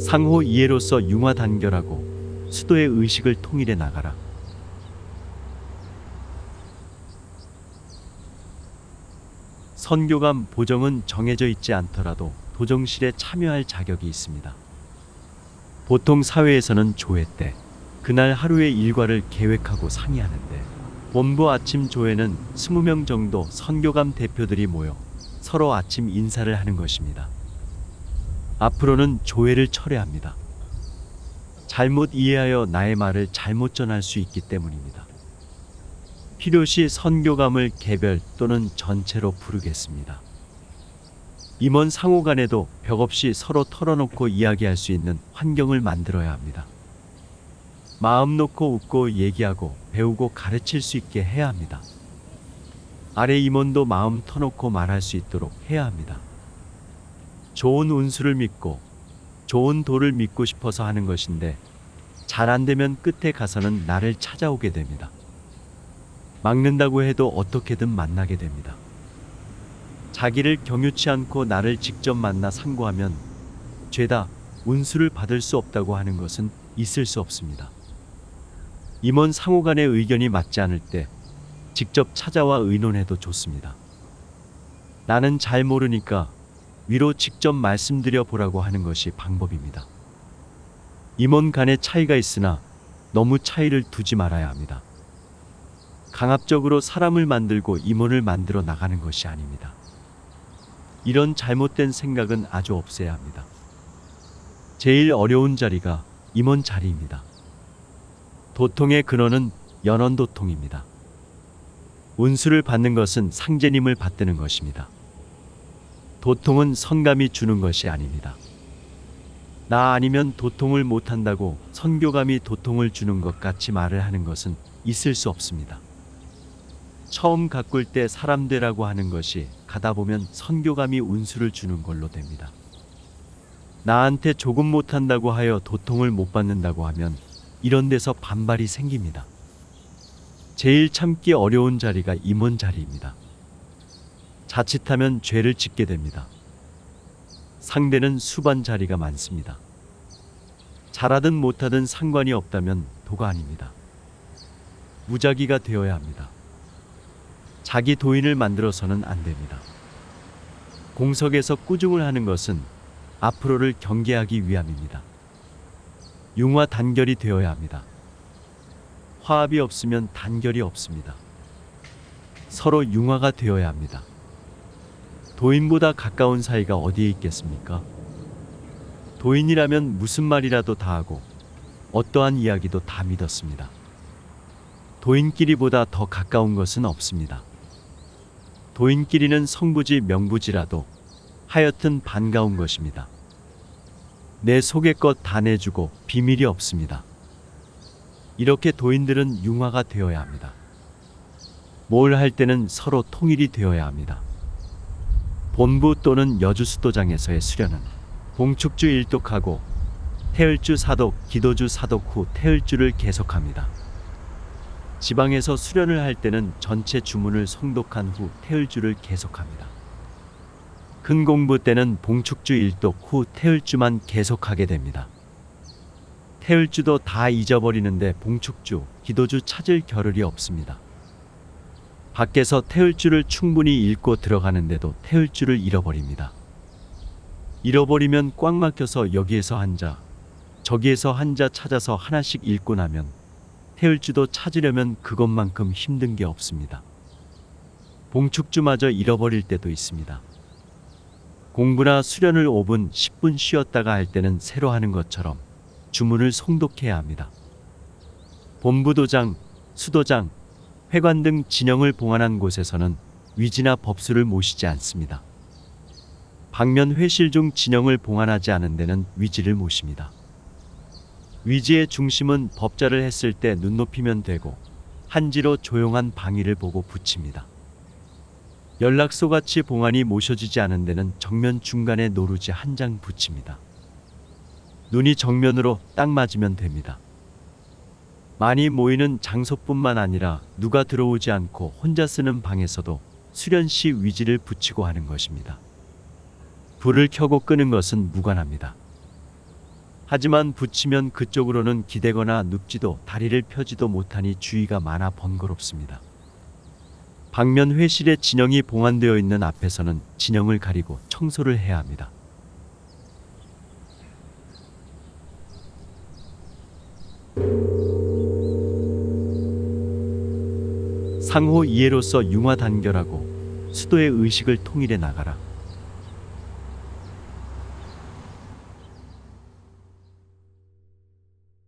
상호 이해로서 융화 단결하고 수도의 의식을 통일해 나가라. 선교감 보정은 정해져 있지 않더라도 도정실에 참여할 자격이 있습니다. 보통 사회에서는 조회 때 그날 하루의 일과를 계획하고 상의하는데 본부 아침 조회는 20명 정도 선교감 대표들이 모여 서로 아침 인사를 하는 것입니다. 앞으로는 조회를 철회합니다. 잘못 이해하여 나의 말을 잘못 전할 수 있기 때문입니다. 필요시 선교감을 개별 또는 전체로 부르겠습니다. 임원 상호 간에도 벽 없이 서로 털어놓고 이야기할 수 있는 환경을 만들어야 합니다. 마음 놓고 웃고 얘기하고 배우고 가르칠 수 있게 해야 합니다. 아래 임원도 마음 터놓고 말할 수 있도록 해야 합니다. 좋은 운수를 믿고 좋은 도를 믿고 싶어서 하는 것인데 잘 안 되면 끝에 가서는 나를 찾아오게 됩니다. 막는다고 해도 어떻게든 만나게 됩니다. 자기를 경유치 않고 나를 직접 만나 상고하면 죄다 운수를 받을 수 없다고 하는 것은 있을 수 없습니다. 임원 상호 간의 의견이 맞지 않을 때 직접 찾아와 의논해도 좋습니다. 나는 잘 모르니까 위로 직접 말씀드려 보라고 하는 것이 방법입니다. 임원 간의 차이가 있으나 너무 차이를 두지 말아야 합니다. 강압적으로 사람을 만들고 임원을 만들어 나가는 것이 아닙니다. 이런 잘못된 생각은 아주 없애야 합니다. 제일 어려운 자리가 임원 자리입니다. 도통의 근원은 연원도통입니다. 운수를 받는 것은 상제님을 받드는 것입니다. 도통은 선감이 주는 것이 아닙니다. 나 아니면 도통을 못한다고 선교감이 도통을 주는 것 같이 말을 하는 것은 있을 수 없습니다. 처음 가꿀 때 사람 되라고 하는 것이 가다 보면 선교감이 운수를 주는 걸로 됩니다. 나한테 조금 못한다고 하여 도통을 못 받는다고 하면 이런 데서 반발이 생깁니다. 제일 참기 어려운 자리가 임원 자리입니다. 자칫하면 죄를 짓게 됩니다. 상대는 수반 자리가 많습니다. 잘하든 못하든 상관이 없다면 도가 아닙니다. 무작위가 되어야 합니다. 자기 도인을 만들어서는 안 됩니다. 공석에서 꾸중을 하는 것은 앞으로를 경계하기 위함입니다. 융화 단결이 되어야 합니다. 화합이 없으면 단결이 없습니다. 서로 융화가 되어야 합니다. 도인보다 가까운 사이가 어디에 있겠습니까? 도인이라면 무슨 말이라도 다 하고 어떠한 이야기도 다 믿었습니다. 도인끼리보다 더 가까운 것은 없습니다. 도인끼리는 성부지 명부지라도 하여튼 반가운 것입니다. 내 속의 것 다 내주고 비밀이 없습니다. 이렇게 도인들은 융화가 되어야 합니다. 뭘 할 때는 서로 통일이 되어야 합니다. 본부 또는 여주수도장에서의 수련은 봉축주 일독하고 태을주 사독, 기도주 사독 후 태을주를 계속합니다. 지방에서 수련을 할 때는 전체 주문을 성독한 후 태을주를 계속합니다. 큰 공부 때는 봉축주 일독 후 태을주만 계속하게 됩니다. 태을주도 다 잊어버리는데 봉축주, 기도주 찾을 겨를이 없습니다. 밖에서 태을주를 충분히 읽고 들어가는데도 태을주를 잃어버립니다. 잃어버리면 꽉 막혀서 여기에서 한자, 저기에서 한자 찾아서 하나씩 읽고 나면 태을주도 찾으려면 그것만큼 힘든 게 없습니다. 봉축주마저 잃어버릴 때도 있습니다. 공부나 수련을 5분, 10분 쉬었다가 할 때는 새로 하는 것처럼 주문을 송독해야 합니다. 본부도장, 수도장, 회관 등 진영을 봉안한 곳에서는 위지나 법수를 모시지 않습니다. 방면 회실 중 진영을 봉안하지 않은 데는 위지를 모십니다. 위지의 중심은 법자를 했을 때 눈높이면 되고 한지로 조용한 방위를 보고 붙입니다. 연락소 같이 봉안이 모셔지지 않은 데는 정면 중간에 노루지 한 장 붙입니다. 눈이 정면으로 딱 맞으면 됩니다. 많이 모이는 장소뿐만 아니라 누가 들어오지 않고 혼자 쓰는 방에서도 수련 시 위지를 붙이고 하는 것입니다. 불을 켜고 끄는 것은 무관합니다. 하지만 붙이면 그쪽으로는 기대거나 눕지도 다리를 펴지도 못하니 주의가 많아 번거롭습니다. 방면 회실에 진영이 봉안되어 있는 앞에서는 진영을 가리고 청소를 해야 합니다. 상호 이해로서 융화 단결하고 수도의 의식을 통일해 나가라.